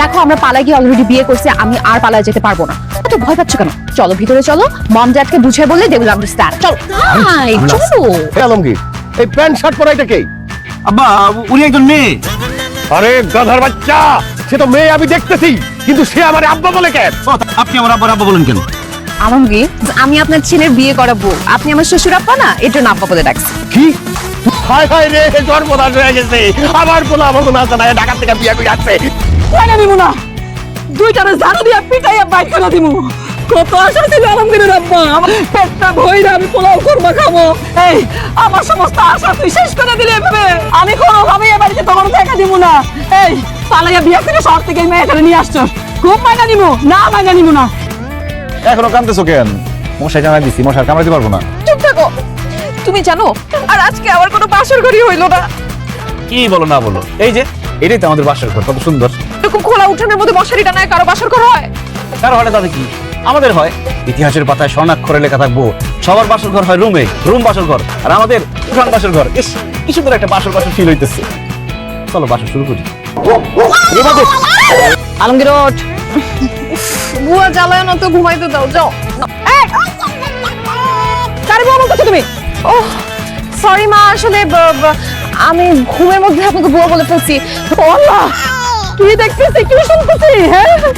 দেখো আমরা পালা গিয়ে অলরেডি বিয়ে করছে আমি আর পালায় যেতে পারব না। এত ভয় পাচ্ছ কেন? চলো ভিতরে চলো। মম ড্যাডকে বুঝিয়ে বললে দে উইল আন্ডারস্ট্যান্ড চলো। চলো। আলমগীর এই প্যান্ট শার্ট পরা এটা কে? আব্বা উনি একজন মেয়ে। আরে গাধার বাচ্চা! সে তো মেয়ে আমি দেখতেছি কিন্তু সে আমার আব্বা বলে কেন? আপনি আমার আব্বার আব্বা বলেন কেন? আলমগীর আমি আপনার ছেলের বিয়ে করাবো। আপনি আমার শ্বশুর আব্বা না? এর জন্য আব্বা বলে ডাকছি। কি? হায় হায় রে সর্বনাশ হয়ে গেছে। আমার পোলা আমার আছে না ঢাকা থেকে বিয়ে করে আসছে। কয়না দিব না? দুইটারে ঝাড়ু দিয়া পিটাইয়া বাইক করে দিব কত আশা ছিল আলমগীরের আব্বা? আমার পেটটা ভইরা আমি পোলাও খাব। এই আমার সমস্ত আশা তুই শেষ করে দিলি এভাবে। আমি কোনো ভাবে এ বাড়িতে তোমার দেখা দিব না। এই পালাইয়া বিয়া করে শহর থেকে এই মেয়েটারে নিয়ে আসছো। খুব মাইনা নিব না মাইনা নিব না। এখনও কান্দতেছো কেন? মশাই জানাই দিছি মশার কামড়াতে পারব না। চুপ থাকো। তুমি জানো আর আজকে আমার কোনো বাসর ঘরই হইল না। কি বলো না বলো? এই যে এটাই তো আমাদের বাসার ঘর কত সুন্দর। এরকম খোলা উঠানের মধ্যে মশারি টানায় কারও বাসর ঘর হয়? কারও হলে তাতে কি? আমাদের হয়। ইতিহাসের পাতায় স্বর্ণাক্ষরে লেখা থাকব সবার বাসর ঘর হয় রুমে রুম বাসর ঘর আর আমাদের উঠান বাসর ঘর। ইস কি সুন্দর একটা বাসর বাসর ফিল হইতেছে। চলো বাসর শুরু করি। আলমগীর ওঠ বুয়া জ্বালায় না তো ঘুমাইতে দাও যাও। কারে বুয়া বলতেছো তুমি? ও সরি মা আসলে আমি ঘুমের মধ্যে আপনাকে বুয়া বলে ফেলছি। ও আল্লাহ! কি দেখতেছি? কি শুনতেছি হ্যাঁ?